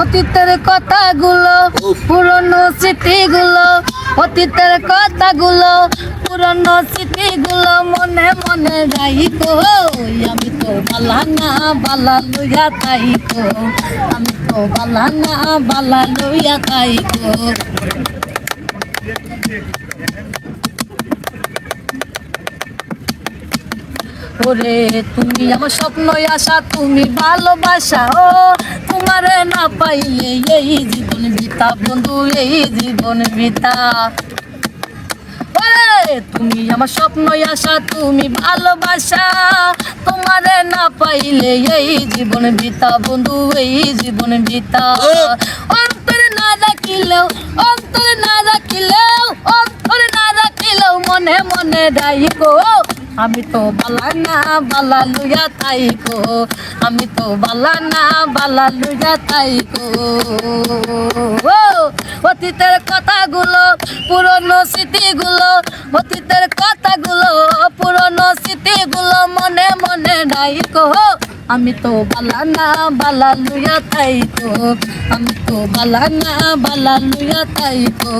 অতীতের কথাগুলো, পুরনো স্মৃতিগুলো, অতীতের কথাগুলো, পুরনো স্মৃতিগুলো মনে মনে গাইবো। আমি তো বালা না, বালা লইয়া তাইবো আমি তো বালা বালা লইয়া তাইবো ওরে, তুমি আমার স্বপ্ন আশা, তুমি ভালোবাসা, ও, তোমারে না পাইলে এই জীবন বিতা বন্ধু, এই জীবন বিতা তুমি আমার স্বপ্ন আশা, তুমি ভালোবাসা, তোমারে না পাইলে এই জীবন বিতা বন্ধু, এই জীবন বিতা অন্তরে না রাখিলেও, অন্তরে না রাখিলেও, অন্তরে না রাখিলেও মনে মনে ডাইকো আমি তো বালা না, বালা লুয়া তাইকো আমি তো বালা না, বালা লুয়া তাইকো অতীতের কথাগুলো, পুরনো স্মৃতিগুলো, অতীতের কথাগুলো, পুরনো স্মৃতিগুলো মনে মনে ডাইকো আমি তো বালা না, বালা লুয়া তাইকো আমি তো বালা না, বালা লুয়া তাইকো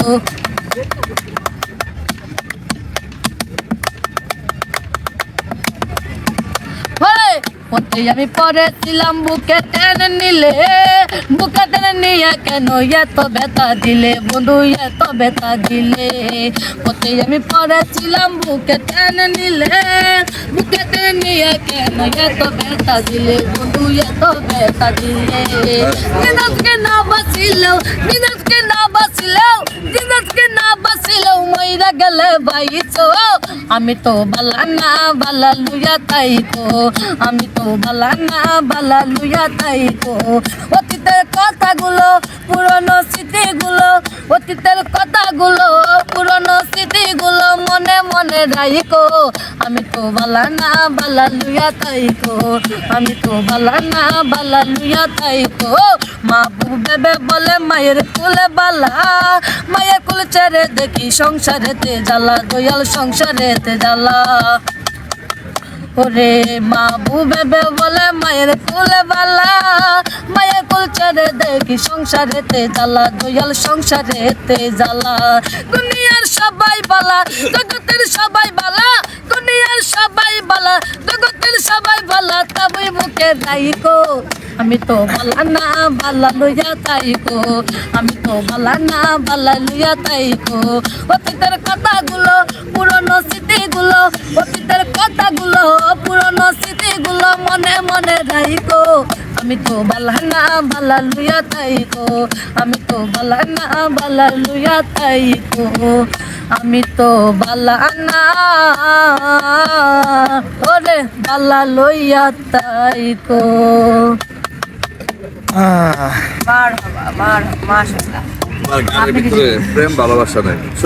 ওতে আমি পড়েছিলাম, বুকে টেনে নিলে। বুকে টেনে নিয়ে কেন এত ব্যথা দিলে? বন্ধু, এত ব্যথা দিলে। ওতে আমি পড়েছিলাম, বুকে টেনে নিলে। বুকে টেনে নিয়ে কেন এত ব্যথা দিলে? বন্ধু, এত ব্যথা দিলে। দিনাজকে না বাঁচিলেও দিনাজকে মইরা গেলে বাইছো আমি তো বালা না, বালা লুয়া তাইকো আমি তো বালা না, বালা লুয়া তাইকো অতীতের কথাগুলো, পুরনো স্মৃতিগুলো, অতীতের কথাগুলো, পুরনো স্মৃতিগুলো মনে মনে রাইকো আমি তো বালা না, বালা লুয়া তাইকো আমি তো বালা না, বালা লুয়া তাইকো মা বেবে বলে, মায়ের কুলে বালা। মায়ের কুল ছেড়ে দেখি সংসারেতে জ্বালা, দয়াল সংসারেতে জ্বালা। ওরে মা বেবে বলে মায়ের কুলে বালা। মায়ের কুল ছেড়ে দেখি সংসারেতে জ্বালা, দয়াল সংসারেতে জ্বালা। দুনিয়ার সবাই বালা, জগতের সবাই বালা। দুনিয়ার সবাই বালা, জগতের সবাই বালা তবে মুখে রাইকো আমি তো বালা না, বালা লইয়া তাইকো আমি তো বালা না, বালা লইয়া তাইকো অতীতের কথাগুলো, পুরনো স্মৃতিগুলো, অতীতের কথাগুলো, পুরনো স্মৃতিগুলো মনে মনে রাইকো আমি তো বালা না, বালা লুয়া তাইকো আমি তো বালা না, বালা লুয়া তাইকো আমি তো বালা না, ওরে বালা লইয়া তাইকো মার মার মাশাআল্লাহ গানের ভিতরে প্রেম ভালোবাসা নাই বুঝছ?